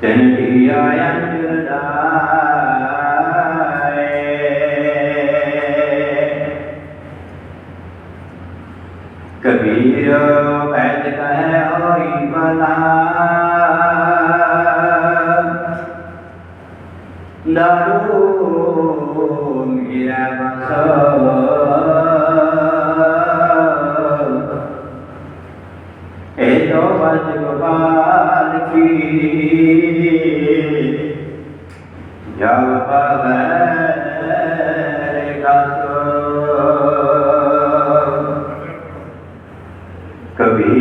Then he I am to Kabir ਬੈਠ ਕਹੈ ਹੋਈ ਬਲਾ। ਦਾਰੂ ਮੇਰਾ ਬਸੋ। ਇਹ ਤੋ ਬਜ ਗੋਪਾਲ ਕੀ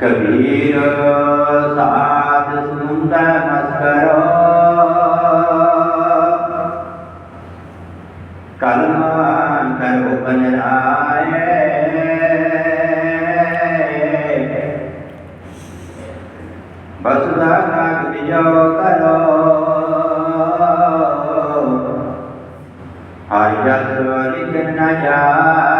ਕਬੀਰ ਸਾਧ ਸੁਨੰਦਾ ਮਸਕਰੋ ਕਲਮਾਨ ਕਰੋ ਬਨਰਾਏ ਬਸਦਾ ਕਾਗ ਦਿਜੋ ਕਰੋ ਹਰਿ ਜਸ ਲਿਖਨ ਨਾ ਜਾਏ